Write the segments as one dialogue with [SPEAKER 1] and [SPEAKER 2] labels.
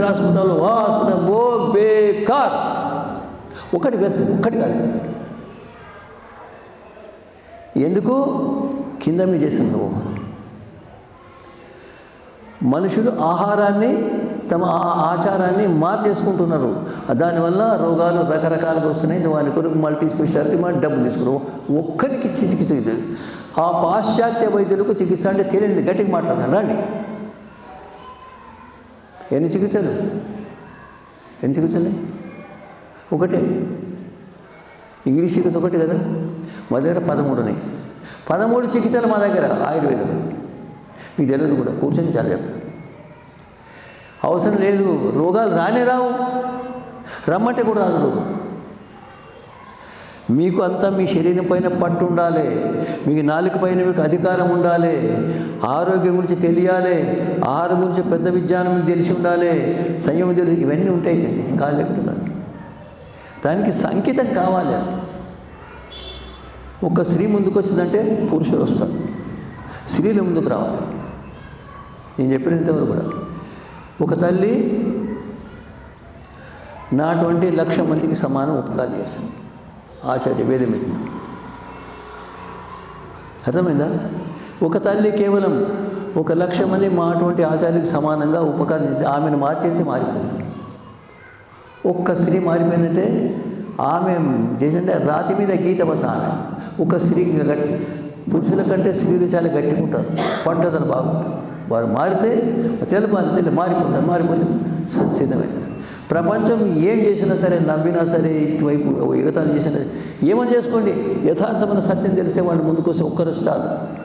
[SPEAKER 1] రాసుకుంటారు హాస్పిటల్ ఓ బేకార్ ఒకటి కాదు ఒక్కటి కాదు. ఎందుకు? కింద మీద చేస్తున్నావు మనుషులు ఆహారాన్ని తమ ఆ- ఆచారాన్ని మార్చేసుకుంటున్నారు. దానివల్ల రోగాలు రకరకాలుగా వస్తున్నాయి. వాని కొరకు మల్టీ స్పెషాలిటీ మన డబ్బులు తీసుకున్నాం ఒక్కరికి చికిత్స ఇది. ఆ పాశ్చాత్య వైద్యులకు చికిత్స అంటే తెలియండి గట్టిగా మాట్లాడాను రండి. ఎన్ని చికిత్సలు? ఎన్ని చికిత్సలు? ఒకటే. ఇంగ్లీష్ చికిత్స ఒకటి కదా? మా దగ్గర పదమూడు ఉన్నాయి. పదమూడు చికిత్సలు మా దగ్గర ఆయుర్వేదం. మీకు తెలియదు కూడా కూర్చొని చాలా చెప్తాను అవసరం లేదు రోగాలు రానే రావు. రమ్మంటే కూడా రాదు రోగం. మీకు అంతా మీ శరీరం పైన పట్టు ఉండాలి. మీకు నాలుక పైన మీకు అధికారం ఉండాలి. ఆరోగ్యం గురించి తెలియాలి. ఆహారం గురించి పెద్ద విజ్ఞానం మీకు తెలిసి ఉండాలి. సంయమం తెలిసి ఇవన్నీ ఉంటాయి కదా కాదు. లేకపోతే దానికి సంకేతం కావాలి. ఒక స్త్రీ ముందుకు వచ్చిందంటే పురుషులు వస్తారు. స్త్రీలు ముందుకు రావాలి. నేను చెప్పినంతవరకు కూడా. ఒక తల్లి నాటువంటి లక్ష మందికి సమానం ఉపకారం చేసింది. ఆచార్య వేదమితి అర్థమైందా? ఒక తల్లి కేవలం ఒక లక్ష మంది మా అటువంటి ఆచార్యులకు సమానంగా ఉపకారం చేసి ఆమెను మార్చేసి మారిపోయింది. ఒక్క స్త్రీ మారిపోయిందంటే ఆమె చేసింటే రాతి మీద గీత బస ఆమె ఒక స్త్రీ గట్టి పురుషుల కంటే స్త్రీలు చాలా గట్టిగా ఉంటారు పట్టుదల బాగుంటుంది. వారు మారితే తెలపాలి తెలి మారిపోతారు. మారిపోతే సి- సిద్ధమవుతారు ప్రపంచం ఏం చేసినా సరే నవ్వినా సరే ఇటువైపు ఎగతాలు చేసినా ఏమని చేసుకోండి? యథార్థమైన సత్యం తెలిస్తే వాళ్ళు ముందుకొస్తే ఒక్కరుస్తారు ఒక్కరు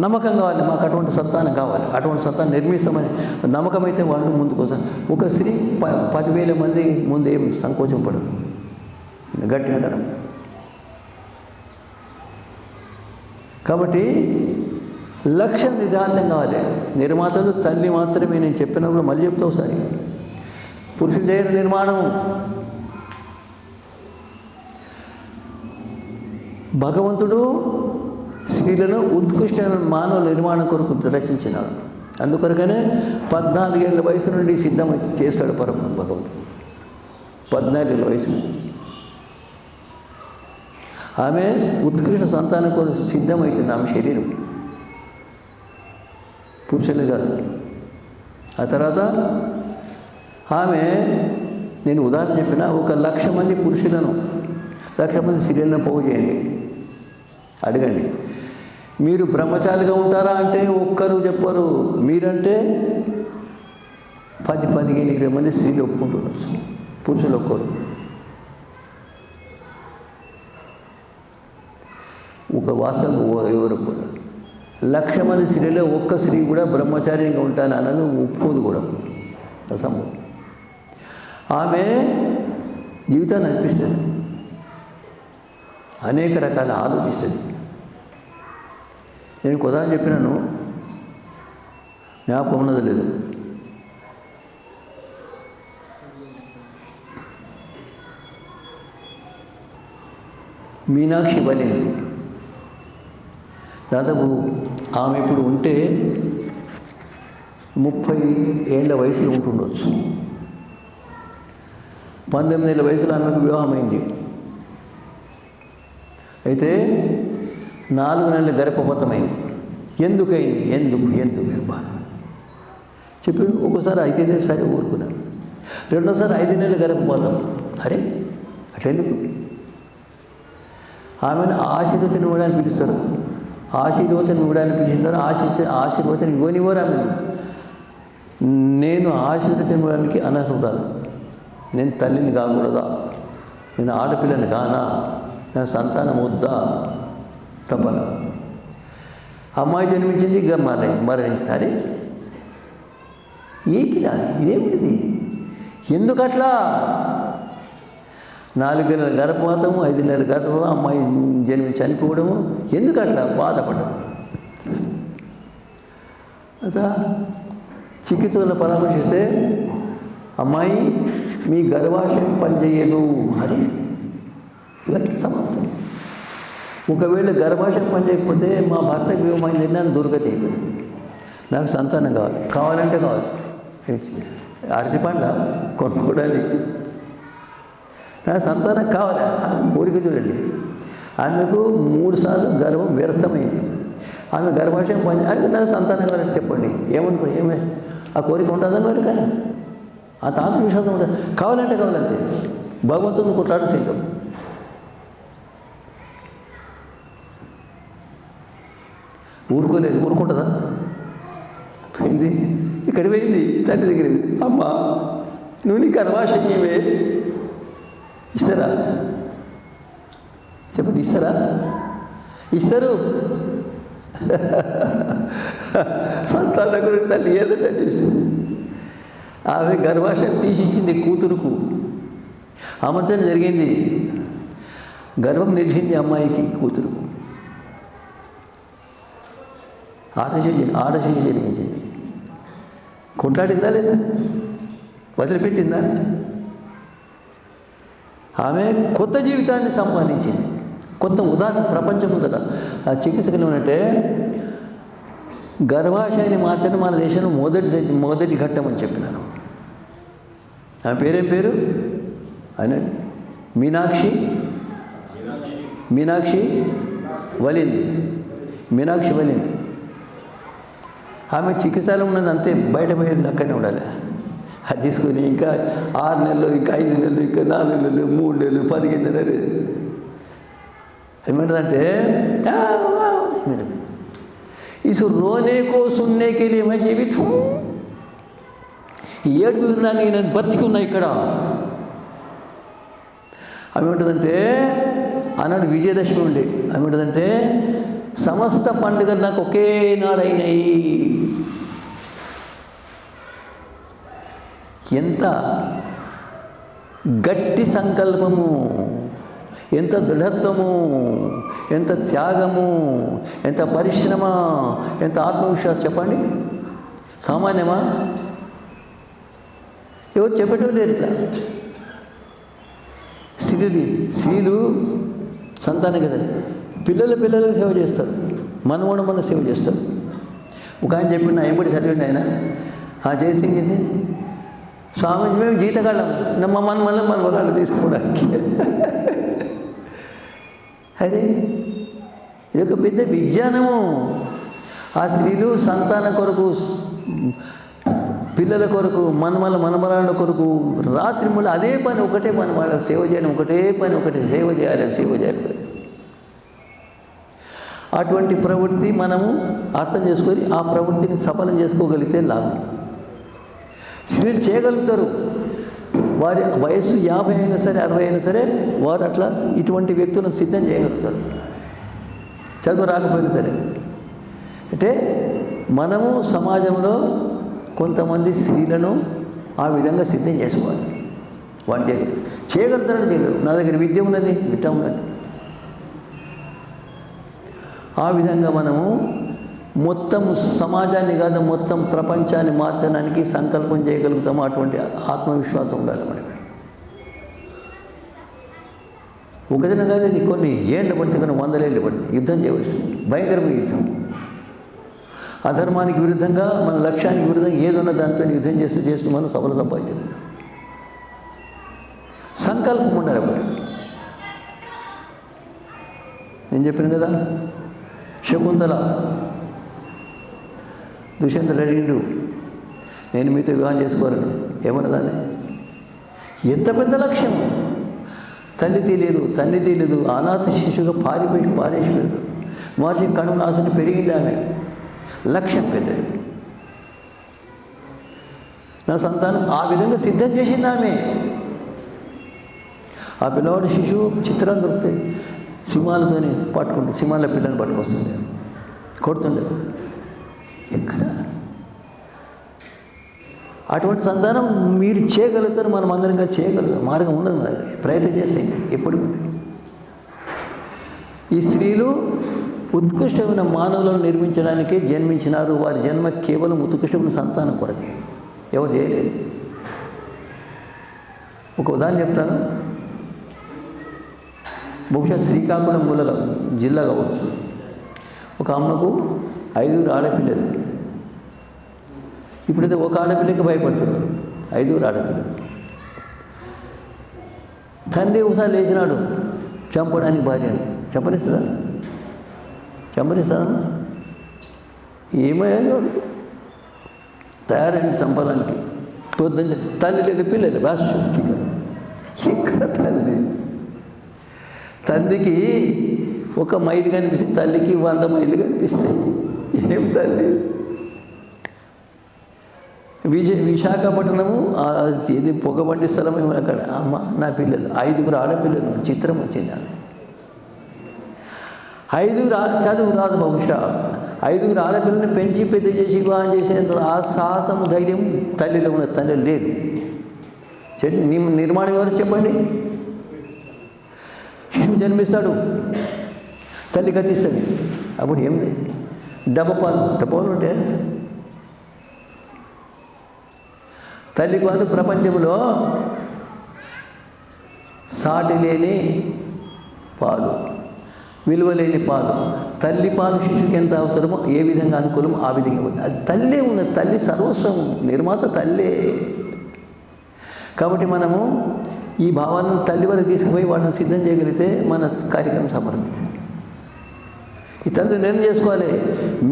[SPEAKER 1] నమ్మకం కావాలి మాకు అటువంటి సత్తానం కావాలి. అటువంటి సత్తాన్ని నిర్మిస్తామని నమ్మకం అయితే వాళ్ళు ముందుకొస్తారు ఒక స్త్రీ ప పదివేల మంది ముందు ఏం సంకోచం పడదు. గట్టిగా కాబట్టి లక్ష్యం నిదాంతం కావాలి నిర్మాతలు తల్లి మాత్రమే నేను చెప్పినప్పుడు మళ్ళీ చెప్తా ఒకసారి. పురుషులు చేయని నిర్మాణం. భగవంతుడు స్త్రీలను ఉత్కృష్టమైన మానవ నిర్మాణం కొరకు రచించినాడు. అందుకొరకనే పద్నాలుగేళ్ళ వయసు నుండి సిద్ధం చేస్తాడు పరమ భగవంతుడు. పద్నాలుగేళ్ళ వయసు నుండి. ఆమె ఉత్కృష్ట సంతానం కొరకు సిద్ధమవుతుంది ఆమె శరీరం. పురుషులు కాదు. ఆ తర్వాత ఆమె నేను ఉదాహరణ చెప్పిన ఒక లక్ష మంది పురుషులను లక్ష మంది స్త్రీలను పోగు చేయండి. అడగండి. మీరు బ్రహ్మచారిగా ఉంటారా అంటే ఒక్కరు చెప్పరు. మీరంటే పది పదిహేను ఇరవై మంది స్త్రీలు ఒప్పుకుంటున్నారు. పురుషులు ఒక్కరు. ఒక వాస్తవం ఎవరు కూడా లక్ష మంది స్త్రీలో ఒక్క స్త్రీ కూడా బ్రహ్మచారిగా ఉంటాను అన్నది ఒప్పుకోదు కూడా. అసంభవం ఆమె జీవితాన్ని అనిపిస్తుంది అనేక రకాల ఆలోచిస్తుంది. నేను ఒక ఉదాహరణ చెప్పినాను. జ్ఞాపకం ఉన్నది లేదు. మీనాక్షి బలింది దాదాపు ఆమె ఇప్పుడు ఉంటే ముప్పై ఏళ్ళ వయసులో ఉంటుండొచ్చు. పంతొమ్మిది ఏళ్ళ వయసులో ఆమెకు వివాహమైంది అయితే నాలుగు నెలలు గర్భపతమైంది ఎందుకైంది ఎందుకు ఎందుకు? బాధ. చెప్పి ఒకసారి ఐదైదే సరే ఊరుకున్నాను. రెండోసారి ఐదు నెలలు గర్భపాతం. అరే అట్లెందుకు ఆమెను ఆశీర్వచనం ఇవ్వడానికి పిలుస్తారు. ఆశీర్వచనం ఇవ్వడానికి పిలిచిన ఆశీర్వ ఆశీర్వచనం ఇవ్వనివ్వరు నేను. ఆశీర్వచనం ఇవ్వడానికి అనర్హురాలు. నేను తల్లిని కాకూడదా? నేను ఆడపిల్లని కానా? నా సంతానం వద్దా? తపన అమ్మాయి జన్మించింది ఇక మరణి మరణించారే ఏకిదా ఇదేమిటిది? ఎందుకట్లా? నాలుగు నెలల గర్భపాతము ఐదు నెలల గర్భం అమ్మాయి జన్మి చనిపోవడము. ఎందుకట్లా బాధపడము అదా చికిత్సలను పరామర్శిస్తే అమ్మాయి మీ గర్భాశయం పనిచేయదు. అని ఇవన్నీ సమాప్తం ఒకవేళ గర్భాశయం పనిచేయకపోతే మా భర్తకు ఏమైంది నన్ను దుర్గతి నాకు సంతానం కావాలి. కావాలంటే కావాలి. అరటి పండ్ల కొనుక్కోవడానికి. నాకు సంతానం కావాలి. కోరిక చూడండి. ఆమెకు మూడు సార్లు గర్వం వ్యర్థమైంది ఆమె గర్భాశయం పని అది నాకు సంతానం కావాలని చెప్పండి. ఏమనుకో ఏమే? ఆ కోరిక ఉంటుందా మరి కానీ ఆ తాత విశ్వాసం ఉంటుంది కావాలంటే కావాలంటే భగవంతుని కొట్లాడు సిద్ధం ఊరుకోలేదు. ఊరుకుంటుందా? పోయింది. ఇక్కడ పోయింది. తండ్రి దగ్గర అమ్మ నువ్వు నీ అనవాసం ఇస్తారా? చెప్పండి ఇస్తారా? ఇస్తారు. సంతాన గురించి తల్లి ఏదంటే చేసి ఆమె గర్భాశయం తీసేసింది కూతురుకు. అమర్చన జరిగింది. గర్వం నిలిచింది అమ్మాయికి కూతురుకు. ఆడశిశు ఆడశిశు జన్మించింది కొట్లాడిందా లేదా? వదిలిపెట్టిందా? ఆమె కొత్త జీవితాన్ని సంపాదించింది. కొత్త ఉదాహరణ ప్రపంచం ముందర ఆ చికిత్సకులు ఏమంటే గర్భాశయాన్ని మార్చడం మన దేశంలో మొదటి మొదటి ఘట్టం అని చెప్పినాను ఆ పేరేం పేరు? అనండి మీనాక్షి? మీనాక్షి వలింది. మీనాక్షి వలింది. ఆమె చికిత్సలో ఉన్నది అంతే బయట పోయేది అక్కడనే ఉండాలి. అది తీసుకొని ఇంకా ఆరు నెలలు ఇంకా ఐదు నెలలు ఇంకా నాలుగు నెలలు మూడు నెలలు పదిహేను నెలలు ఏమంటుందంటే इस रोने को सुनने के लिए मैं जीवित हूँ ఏడుపు వినడానికి నేను బతికి ఉన్నా ఇక్కడ ఆమె ఏమంటుందంటే ఆనాడు విజయదశమి ఉండే ఆమె ఏమంటుందంటే సమస్త పండుగలు నాకు ఒకే నాడైనాయి ఎంత గట్టి సంకల్పము ఎంత దృఢత్వము ఎంత త్యాగము ఎంత పరిశ్రమ ఎంత ఆత్మవిశ్వాసం చెప్పండి. సామాన్యమా? ఎవరు చెప్పటం లేరు ఇట్లా. స్త్రీలు స్త్రీలు సంతానం కదా. పిల్లలు పిల్లలకు సేవ చేస్తారు. మనవడు మన సేవ చేస్తారు ఒక ఆయన చెప్పిన నా ఎంబడి ఆయన. ఆ జయసింగ్ స్వామీజీ మేము జీతగాళ్ళం. నమ్మ మన మళ్ళీ మన వరాలు తీసుకోవడానికి. అరే ఇది ఒక పెద్ద విజ్ఞానము. ఆ స్త్రీలు సంతాన కొరకు పిల్లల కొరకు మనమల మనమరాళ్ళ కొరకు రాత్రి మళ్ళీ అదే పని ఒకటే మనం వాళ్ళకి సేవ చేయడం ఒకటే పని ఒకటే సేవ చేయాలి సేవ చేయాలి. అటువంటి ప్రవృత్తి మనము అర్థం చేసుకొని ఆ ప్రవృత్తిని సఫలం చేసుకోగలిగితే లాభం. స్త్రీలు చేయగలుగుతారు. వారి వయస్సు యాభై అయినా సరే అరవై అయినా సరే వారు అట్లా ఇటువంటి వ్యక్తులను సిద్ధం చేయగలుగుతారు. చదువు రాకపోయినా సరే. అంటే మనము సమాజంలో కొంతమంది స్త్రీలను ఆ విధంగా సిద్ధం చేసుకోవాలి. వాటి దగ్గర. చేయగలుగుతారని చేయలేరు నా దగ్గర విద్య ఉన్నది విట్ట ఉన్నది. ఆ విధంగా మనము మొత్తం సమాజాన్ని కాదు మొత్తం ప్రపంచాన్ని మార్చడానికి సంకల్పం చేయగలుగుతాము? అటువంటి ఆత్మవిశ్వాసం ఉండాలి మనకి. ఒక దినం కాదు ఇది కొన్ని ఏళ్ళు పడితే కొన్ని వందలేళ్ళు పడితే యుద్ధం చేయవలసి భయంకరమైన యుద్ధం. అధర్మానికి విరుద్ధంగా మన లక్ష్యానికి విరుద్ధంగా ఏదన్నా దాంతో యుద్ధం చేస్తూ చేస్తూ మనం సఫల సంపాదించదు సంకల్పం ఉండాలి అప్పుడు. నేను చెప్పాను కదా శకుంతల దుష్యంతుడు అడిగిండు నేను మీతో వివాహం చేసుకోవాలని ఏమన్నదాన్ని? ఎంత పెద్ద లక్ష్యం? తల్లి తెలియదు తల్లి తెలియదు అనాథ శిశువుగా పారిపోయి పారేసిపోయాడు. మార్చి కడుపు నాశనం పెరిగింది ఆమె. లక్ష్యం పెద్దది. నా సంతానం ఆ విధంగా సిద్ధం చేసింది ఆమె. ఆ పిల్లవాడు శిశువు చిత్రాలు దొరికితే సింహాలతోనే పట్టుకుంటే సింహాల పిల్లని పట్టుకొస్తుండే. కొడుతుండే. ఎక్కడ? అటువంటి సంతానం మీరు చేయగలుగుతారు మనం అందరంగా చేయగలుగుతాం. మార్గం ఉండదు మన దగ్గర ప్రయత్నం చేస్తే ఎప్పుడు ఈ స్త్రీలు ఉత్కృష్టమైన మానవులను నిర్మించడానికే జన్మించినారు. వారి జన్మ కేవలం ఉత్కృష్టమైన సంతానం కొరకే. ఎవరు చేయలేదు. ఒక ఉదాహరణ చెప్తాను. బహుశా శ్రీకాకుళం గుళ్ళలో జిల్లా కావచ్చు ఒక అమ్మకు ఐదుగురు ఆడపిల్లలు. ఇప్పుడైతే ఒక ఆడపిల్లకి భయపడుతున్నారు. ఐదుగురు ఆడపిల్లలు. తండ్రి ఒకసారి లేచినాడు. చంపడానికి భార్యను చంపనిస్తుందా? చంపనిస్తాను ఏమయ్యాడు వాడు? తయారైంది చంపడానికి. పొద్దున్న తల్లి లేదు పిల్లలు భాష ఇక్కడ తల్లి? తండ్రికి ఒక మైలు కనిపిస్తుంది. తల్లికి వంద మైళ్ళు కనిపిస్తాయి. ఏం తల్లి? విజయ విశాఖపట్నము ఇది పొగబండి స్థలం ఏమో అక్కడ. అమ్మ నా పిల్లలు. ఐదుగురు ఆడపిల్లలు చిత్రం వచ్చింది ఆమె ఐదుగురు చదువు రాదు బహుశా. ఐదుగురు ఆడపిల్లని పెంచి పెద్ద చేసి వివాహం చేసేంత ఆ సాహసము ధైర్యం తల్లిలో ఉన్న తల్లి లేదు. నిర్మాణం ఎవరు చెప్పండి? జన్మిస్తాడు? తల్లి గతిస్తుంది. అప్పుడు ఏం లేదు డబ్బపాలు డబ్బాలు ఉంటే? తల్లి పాలు ప్రపంచంలో సాటి లేని పాలు విలువ లేని పాలు. తల్లి పాలు శిశువుకి ఎంత అవసరమో ఏ విధంగా అనుకూలమో ఆ విధంగా ఉంది. అది తల్లే ఉన్నది. తల్లి సర్వస్వం నిర్మాత తల్లే. కాబట్టి మనము ఈ భావాన్ని తల్లి వరకు తీసుకుపోయి వాళ్ళని సిద్ధం చేయగలిగితే మన కార్యక్రమం సమర్పితం ఈ తల్లి నిర్ణయం చేసుకోవాలి.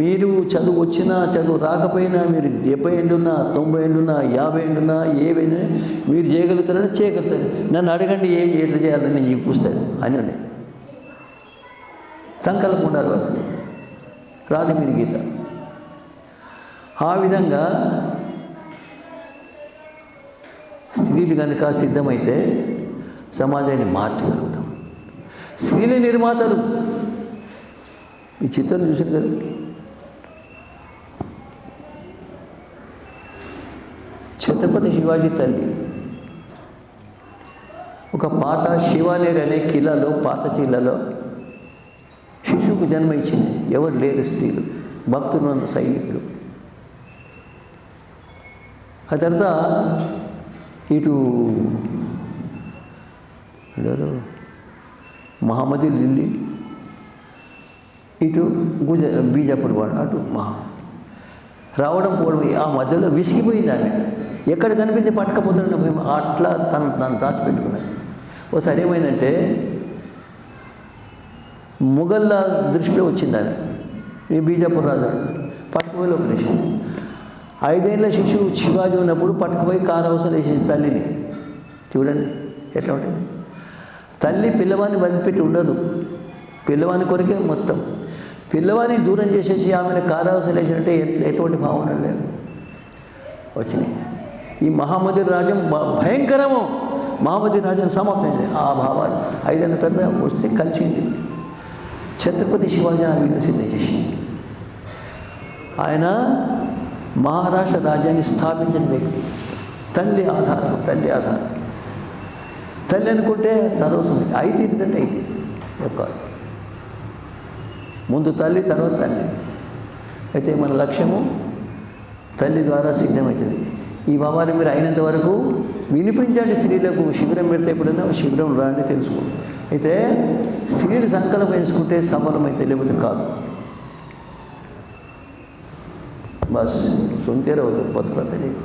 [SPEAKER 1] మీరు చదువు వచ్చినా చదువు రాకపోయినా మీరు డెబ్బై ఏళ్ళున్నా తొంభై ఏళ్ళున్నా యాభై ఏళ్ళున్నా ఏవైనా మీరు చేయగలుగుతారని చేయగలుగుతారు. నన్ను అడగండి ఏం ఎట్లా చేయాలని నేను చూపిస్తాను అని అండి సంకల్పం ఉండాలి అసలు రాదు మీరు గీత. ఆ విధంగా స్త్రీలు కనుక సిద్ధమైతే సమాజాన్ని మార్చగలుగుతాం. స్త్రీలు నిర్మాతలు ఈ చిత్రం చూసారు కదా? ఛత్రపతి శివాజీ తల్లి. ఒక పాత శివానేరు అనే కిలాలో పాత జిల్లాలో శిశువుకు జన్మ ఇచ్చింది. ఎవరు లేరు స్త్రీలు. భక్తులు ఉన్న సైనికులు. ఆ తర్వాత ఇటు మహమ్మది మహమ్మదీ ఢిల్లీ ఇటు గుజ బీజాపూర్ వాడు అటు మహా రావడం పోవడం ఆ మధ్యలో విసిగిపోయింది ఆమె. ఎక్కడ కనిపిస్తే పట్టకపోతున్న భయం అట్లా తను తను దాచిపెట్టుకున్నది ఒకసారి ఏమైందంటే మొగళ్ళ దృష్టిలో వచ్చింది ఆమె. ఈ బీజాపూర్ రాజు. పట్టుకుపోయి ఒక నిమిషం ఐదేళ్ళ శిశువు శివాజీ ఉన్నప్పుడు పట్టుకుపోయి కారు అవసరం వేసింది తల్లిని. చూడండి ఎట్లా ఉంటుంది? తల్లి పిల్లవాడిని వదిలిపెట్టి ఉండదు. పిల్లవాని కొరకే మొత్తం. పిల్లవాడిని దూరం చేసేసి ఆమెను కారావసరం వేసినట్టే ఎటువంటి భావన లేదు. వచ్చినాయి. ఈ మహామతి రాజ్యం భ- భయంకరము. మహామతి రాజ్యం సమాప్తమైంది ఆ భావాలు ఐదేళ్ళ తర్వాత వస్తే కలిసింది. ఛత్రపతి శివాజీ ఆ విధంగా సిద్ధం ఆయన మహారాష్ట్ర రాజ్యాన్ని స్థాపించిన వ్యక్తి. తల్లి ఆధారం తల్లి ఆధారం. తల్లి అనుకుంటే సర్వస్వం అయితే ఇదంటే అయితే యొక్క ముందు తల్లి తర్వాత తల్లి. అయితే మన లక్ష్యము తల్లి ద్వారా సిద్ధమవుతుంది. ఈ భావాలు మీరు అయినంత వరకు వినిపించండి స్త్రీలకు. శిబిరం పెడితే ఎప్పుడైనా శిబిరం రాండి తెలుసుకోండి. అయితే స్త్రీలు సంకల్పం ఎంచుకుంటే సఫలమైతే లేకపోతే కాదు. బస్ సొంతేరవుతుంది కొత్త తెలియదు